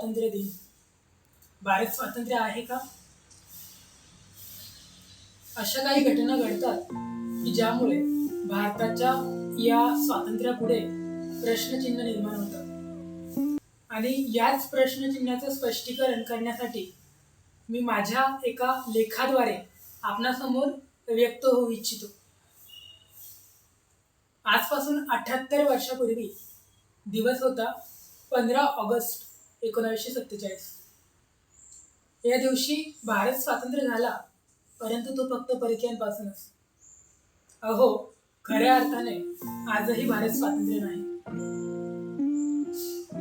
स्वातंत्र्य दिन. भारत स्वातंत्र्य आहे का? अशा काही घटना घडतात की ज्यामुळे भारताच्या या स्वातंत्र्यापुढे प्रश्नचिन्ह निर्माण होतात आणि याच प्रश्नचिन्हाचं स्पष्टीकरण करण्यासाठी मी माझ्या एका लेखाद्वारे आपणासमोर व्यक्त होऊ इच्छितो. आजपासून अठ्याहत्तर वर्षापूर्वी दिवस होता पंधरा ऑगस्ट. एकोणावीसशे सत्तेचाळीस. या दिवशी भारत स्वातंत्र्य झाला परंतु तो फक्त परकीयांपासूनच. अहो खऱ्या अर्थाने आजही भारत स्वातंत्र्य नाही.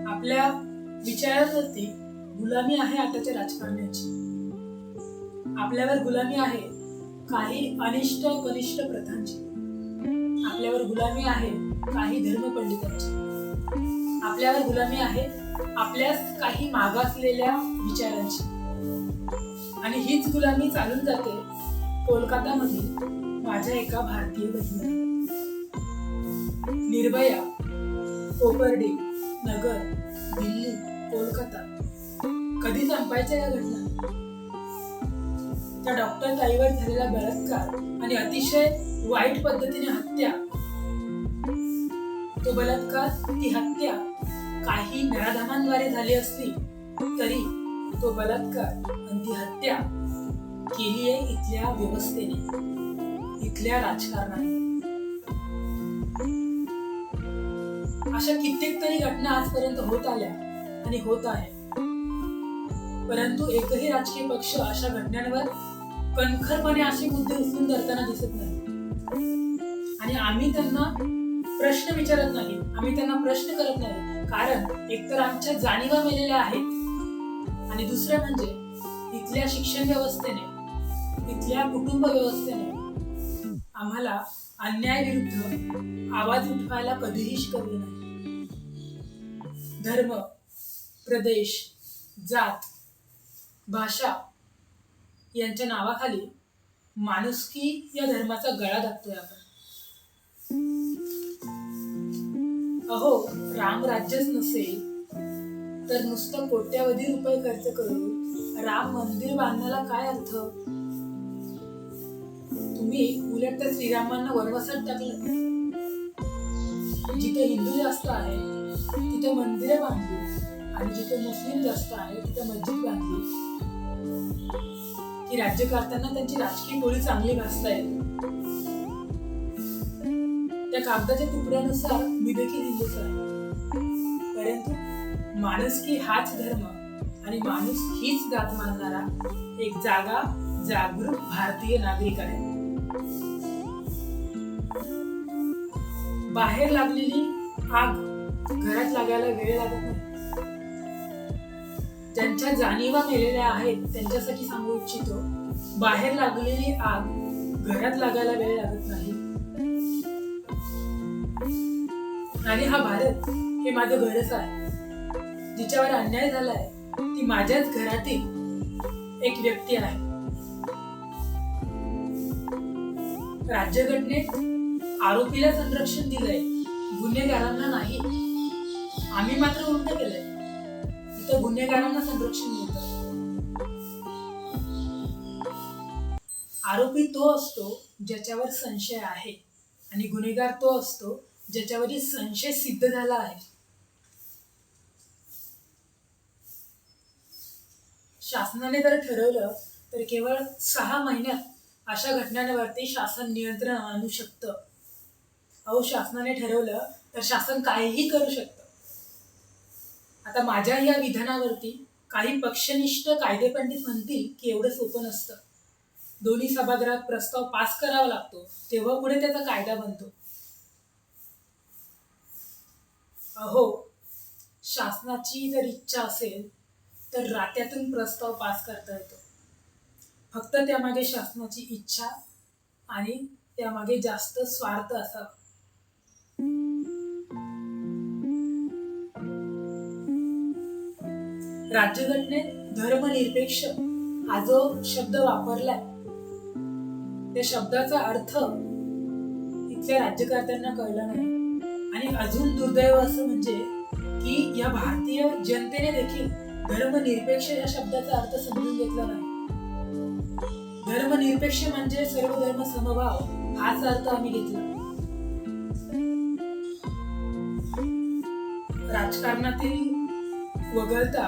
आपल्या विचारावरती गुलामी आहे आताच्या राजकारण्यांची. आपल्यावर गुलामी आहे काही अनिष्ट कनिष्ठ प्रथांची. आपल्यावर गुलामी आहे काही धर्मपंडितांची. आपल्यावर गुलामी आहे आपल्या काही मागासलेल्या विचारांची. आणि हीच गुलामी चालून जाते कोलकातामधील माझ्या एका भारतीय बहिणी निर्भया कोपर्डी नगर दिल्ली कोलकाता. कधी संपायच्या या घटना? त्या डॉक्टर ताईवर झालेला बलात्कार आणि अतिशय वाईट पद्धतीने हत्या. तो बलात्कार ती हत्या काही नराधामांद्वारे झाली असली तरी तो बलात्कार आणि ती हत्या केली आहे इथल्या व्यवस्थेने इथल्या राजकारणाने. अशा कित्येक तरी घटना आजपर्यंत होत आल्या आणि होत आहे परंतु एकही राजकीय पक्ष अशा घटनांवर कणखरपणे असे मुद्दे उचलून धरताना दिसत नाही. आणि आम्ही त्यांना प्रश्न विचारत नाही आम्ही त्यांना प्रश्न करत नाही. कारण एकतर आमच्या जाणीवा मेलेल्या आहेत. आणि दुसरं म्हणजे इथल्या शिक्षण व्यवस्थेने इथल्या कुटुंब व्यवस्थेने आम्हाला अन्याय विरुद्ध आवाज उठवायला कधीही शिकवलं नाही. धर्म प्रदेश जात भाषा यांच्या नावाखाली माणुसकी या धर्माचा गळा दाखतोय आपण. अहो राम राज्यच नसेल तर नुसतं कोट्यावधी रुपये खर्च करून राम मंदिर बांधण्याला काय अर्थ? तुम्ही उलट तर श्रीरामांना वनवासात टाकलं. जिथे हिंदू जास्त आहे तिथे मंदिरे बांधली. आणि जिथे मुस्लिम जास्त आहे तिथे मस्जिद बांधली. की राज्य करताना त्यांची राजकीय गोळी चांगली भासता येते त्या कागदाच्या तुकड्यानुसार मी देखील हिंदूच आहे. परंतु माणुसकी हाच धर्म आणि माणूस हीच जात मानणारा एक जागा जागरूक भारतीय नागरिक आहे. बाहेर लागलेली आग घरात लागायला वेळ लागत नाही. ज्यांच्या जाणीवा केलेल्या आहेत त्यांच्यासाठी सांगू इच्छितो बाहेर लागलेली आग घरात लागायला वेळ लागत नाही. आणि हा भारत हे माझं घरच आहे. जिच्यावर अन्याय झालाय ती माझ्याच घरातील एक व्यक्ती आहे. राज्यघटनेत आरोपीला संरक्षण दिलंय गुन्हेगारांना नाही. आम्ही मात्र उलट केलंय. इथं गुन्हेगारांना संरक्षण मिळतं. आरोपी तो असतो ज्याच्यावर संशय आहे आणि गुन्हेगार तो असतो ज्याच्यावरील संशय सिद्ध झाला आहे. शासनाने जर ठरवलं तर केवळ सहा महिन्यात अशा घटनांवरती शासन नियंत्रण आणू शकतं. अहो शासनाने ठरवलं तर शासन काहीही करू शकतं. आता माझ्या या विधानावरती काही पक्षनिष्ठ कायदेपंडित म्हणतील की एवढं सोपं नसतं. दोन्ही सभागृहात प्रस्ताव पास करावा लागतो तेव्हा पुढे त्याचा कायदा बनतो. अहो शासनाची जर इच्छा असेल तर रात्यातून प्रस्ताव पास करता येतो. फक्त त्यामागे शासनाची इच्छा आणि त्यामागे जास्त स्वार्थ असावा. राज्यघटनेत धर्मनिरपेक्ष हा जो शब्द वापरलाय. त्या शब्दाचा अर्थ इथल्या राज्यकर्त्यांना कळला नाही. आणि अजून दुर्दैव असं म्हणजे की या भारतीय जनतेने देखील धर्मनिरपेक्ष या शब्दाचा अर्थ समजून घेतला नाही. धर्मनिरपेक्ष म्हणजे सर्व धर्म समभाव हाच अर्थ आम्ही घेतला. राजकारणातील वगळता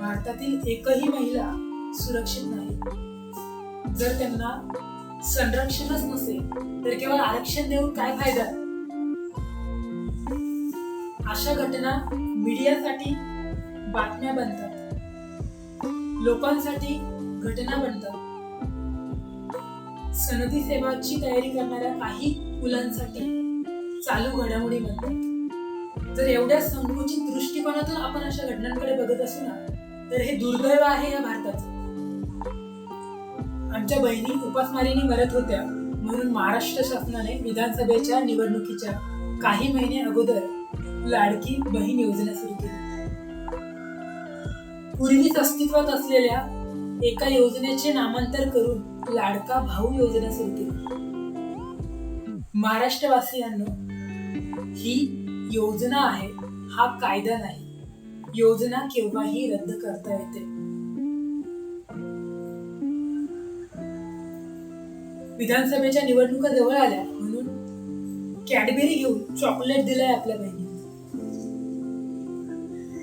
भारतातील एकही महिला सुरक्षित नाही. जर त्यांना संरक्षणच नसेल तर केवळ आरक्षण देऊन काय फायदा? अशा घटना मीडियासाठी बातम्या बनतात. लोकांसाठी घटना बनतात. सनदी सेवाची तयारी करणाऱ्या काही मुलांसाठी चालू घडामोडी बनतात. जर एवढ्या संकुचित दृष्टिकोनातून आपण अशा घटनांकडे बघत असू ना तर हे दुर्दैव आहे या भारताचं. आमच्या बहिणी उपासमारीने मरत होत्या म्हणून महाराष्ट्र शासनाने विधानसभेच्या निवडणुकीच्या काही महिने अगोदर लाडकी बहीण योजना सुरू केली. पूर्वीच अस्तित्वात असलेल्या एका योजनेचे नामांतर करून लाडका भाऊ योजना सुरू केली. महाराष्ट्रवासियांनो ही योजना आहे हा कायदा नाही. योजना केव्हाही रद्द करता येते. विधानसभेच्या निवडणुका जवळ आल्या म्हणून कॅडबेरी घेऊन चॉकलेट दिलंय आपल्या बहिणी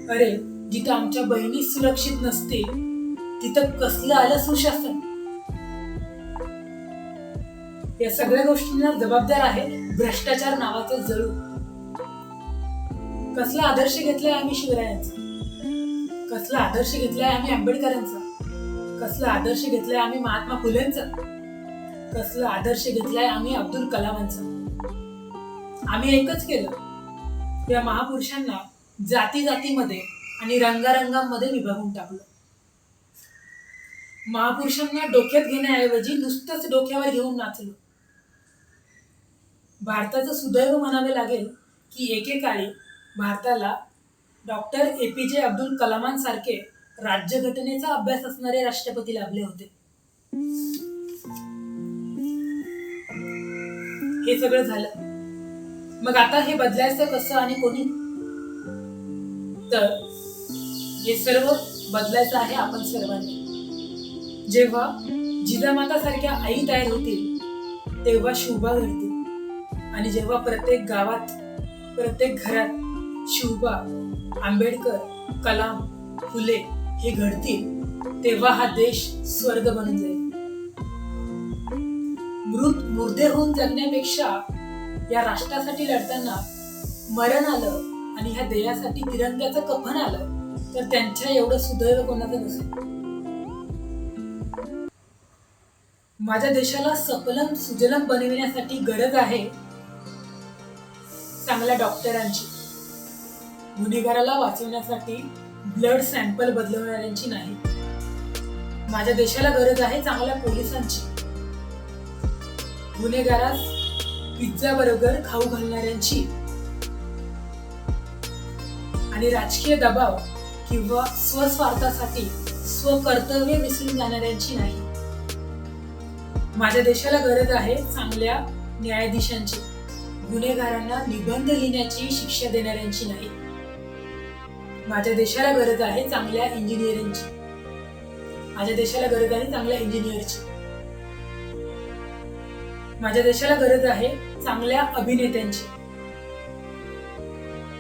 अरे जिथं आमच्या बहिणी सुरक्षित नसते तिथं कसलं आलं सुशासन? या सगळ्या गोष्टींना जबाबदार आहे भ्रष्टाचार नावाचं जळू. कसला आदर्श घेतलाय आम्ही शिवरायांचा? कसला आदर्श घेतलाय आम्ही आंबेडकरांचा? कसला आदर्श घेतलाय आम्ही महात्मा फुलेंचा? कसला आदर्श घेतलाय आम्ही अब्दुल कलामांचा? आम्ही एकच केलं. या महापुरुषांना जाती जातीमध्ये आणि रंगारंगामध्ये विभागून टाकलं. महापुरुषांना डोक्यात घेण्याऐवजी नुसतंच डोक्यावर घेऊन नाचलो. भारताचं सुदैव म्हणावे लागेल की एकेकाळी भारताला डॉक्टर ए पी जे अब्दुल कलामांसारखे राज्यघटनेचा अभ्यास असणारे राष्ट्रपती लाभले होते. हे सगळं झालं. मग आता हे बदलायचं कसं आणि कोणी? तर हे सर्व बदलायचं आहे आपण सर्वांनी. जेव्हा जिजामाता सारख्या आई तयार होतील तेव्हा शोभा घडतील. आणि जेव्हा प्रत्येक गावात प्रत्येक घरात शिवबा आंबेडकर कलाम फुले हे घडतील तेव्हा हा देश स्वर्ग बनून जाईल. मृत मुर्दे होऊन जगण्यापेक्षा या राष्ट्रासाठी लढताना मरण आलं आणि ह्या देयासाठी तिरंग्याचं कफन आलं तर त्यांच्या एवढं सुदैव कोणाचं नसेल माझ्या देशाला सफलम सुजलम बनविण्यासाठी गरज आहे चांगल्या डॉक्टरांची. गुन्हेगाराला वाचवण्यासाठी ब्लड सॅम्पल बदलवणाऱ्यांची नाही. माझ्या देशाला गरज आहे चांगल्या पोलिसांची. गुन्हेगारास पिझ्झा बरोबर खाऊ घालणाऱ्यांची. आणि राजकीय दबाव किंवा स्वस्वार्थासाठी स्वकर्तव्य विसरून जाणाऱ्यांची नाही. माझ्या देशाला गरज आहे चांगल्या न्यायाधीशांची. गुन्हेगारांना निबंध लिहिण्याची शिक्षा देणाऱ्यांची नाही. माझ्या देशाला गरज आहे चांगल्या इंजिनिअरिंगची माझ्या देशाला गरज आहे चांगल्या इंजिनियरची. माझ्या देशाला गरज आहे चांगल्या अभिनेत्यांची.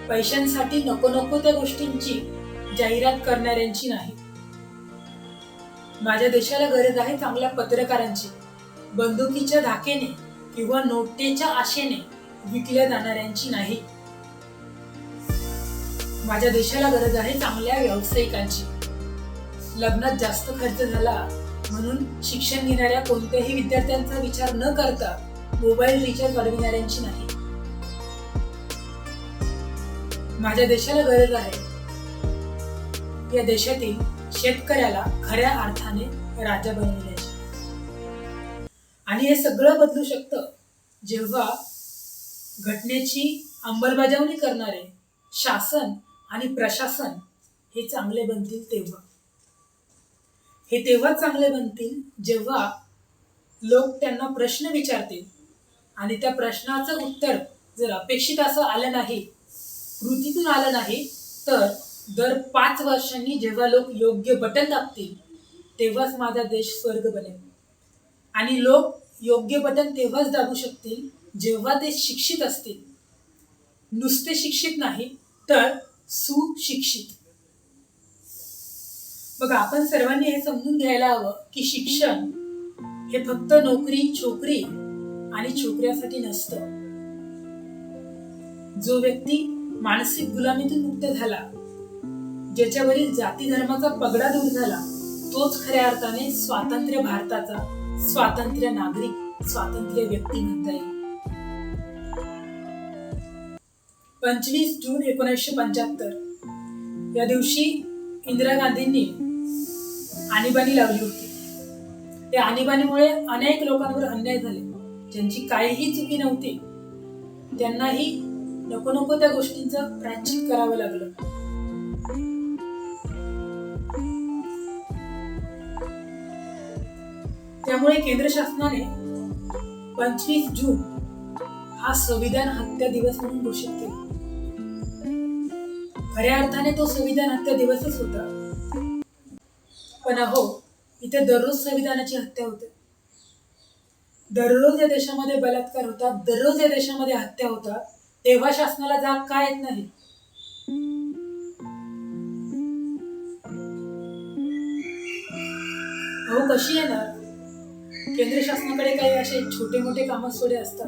पैशांसाठी नको नको त्या गोष्टींची जाहिरात करणाऱ्यांची नाही. माझ्या देशाला गरज आहे चांगल्या पत्रकारांची. बंदुकीच्या धाकेने किंवा नोटेच्या आशेने विकल्या जाणाऱ्यांची नाही. माझ्या देशाला गरज आहे चांगल्या व्यावसायिकांची. लग्नात जास्त खर्च झाला म्हणून शिक्षण घेणाऱ्या कोणत्याही विद्यार्थ्यांचा विचार न करता मोबाईल रिचार्ज वाढविणाऱ्यांची नाही. माझ्या देशाला गरज आहे. या देशातील शेतकऱ्याला खऱ्या अर्थाने राजा बनवण्याची आणि हे सगळं बदलू शकतं जेव्हा घटनेची अंमलबजावणी करणारे शासन आणि प्रशासन हे चांगले बनतील तेव्हा. हे तेव्हा चांगले बनतील जेव्हा लोक त्यांना प्रश्न विचारतील आणि त्या प्रश्नाचं उत्तर जर अपेक्षित असं आलं नाही कृतीतून आलं नाही तर दर पाच वर्षांनी जेव्हा लोक योग्य बटन दाबतील तेव्हाच माझा देश स्वर्ग बनेल. आणि लोक योग्य बटन तेव्हाच दाबू शकतील जेव्हा ते शिक्षित असतील. नुसते शिक्षित नाही तर सुशिक्षित. बघा आपण सर्वांनी हे समजून घ्यायला हवं की शिक्षण हे फक्त नोकरी छोकरी आणि छोकऱ्यासाठी नसतं. जो व्यक्ती मानसिक गुलामीतून मुक्त झाला. ज्याच्यावरील जाती धर्माचा पगडा दूर झाला तोच खऱ्या अर्थाने स्वातंत्र्य भारताचा स्वातंत्र्य नागरिक स्वातंत्र्य व्यक्ती म्हणता येईल. पंचवीस जून एकोणीसशे पंच्याहत्तर या दिवशी इंदिरा गांधींनी आणीबाणी लावली होती. त्या आणीबाणीमुळे अनेक लोकांवर अन्याय झाले. ज्यांची काहीही चुकी नव्हती त्यांनाही नको नको त्या गोष्टींचं प्रायश्चित करावं लागलं. त्यामुळे केंद्र शासनाने पंचवीस जून हा संविधान हत्या दिवस म्हणून घोषित केला. खऱ्या अर्थाने तो संविधान हत्या दिवसच होता. पण अहो इथे दररोज संविधानाची हत्या होते. दररोज या देशामध्ये बलात्कार होतात दररोज या देशामध्ये हत्या होतात. तेव्हा शासनाला जाग का येत नाही? अहो कशी येणार केंद्र शासनाकडे काही असे छोटे मोठे कामसोडे असतात.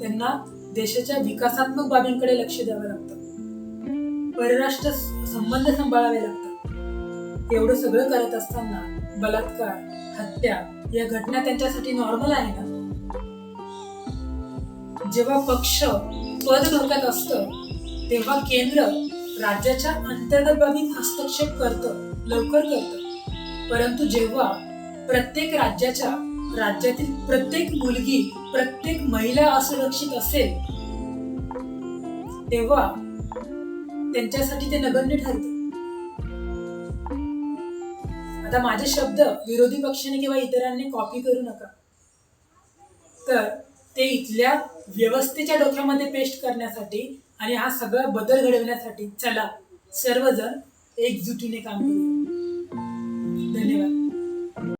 त्यांना देशाच्या विकासात्मक बाबींकडे लक्ष द्यावं लागतं. परराष्ट्र संबंध सांभाळावे लागतात. एवढं सगळं करत असताना बलात्कार हत्या या घटना त्यांच्यासाठी नॉर्मल आहे ना? जेव्हा पक्ष पद धोक्यात असतं तेव्हा केंद्र राज्याच्या अंतर्गत बाबीत हस्तक्षेप करतं लवकर करतं. परंतु जेव्हा प्रत्येक राज्याच्या राज्यातील प्रत्येक मुलगी प्रत्येक महिला असुरक्षित असेल तेव्हा त्यांच्यासाठी ते नगण्य ठरत. आता माझे शब्द विरोधी पक्षाने किंवा इतरांनी कॉपी करू नका. तर ते इथल्या व्यवस्थेच्या डोक्यामध्ये पेस्ट करण्यासाठी आणि हा सगळा बदल घडवण्यासाठी चला सर्वजण एकजुटीने काम करू धन्यवाद.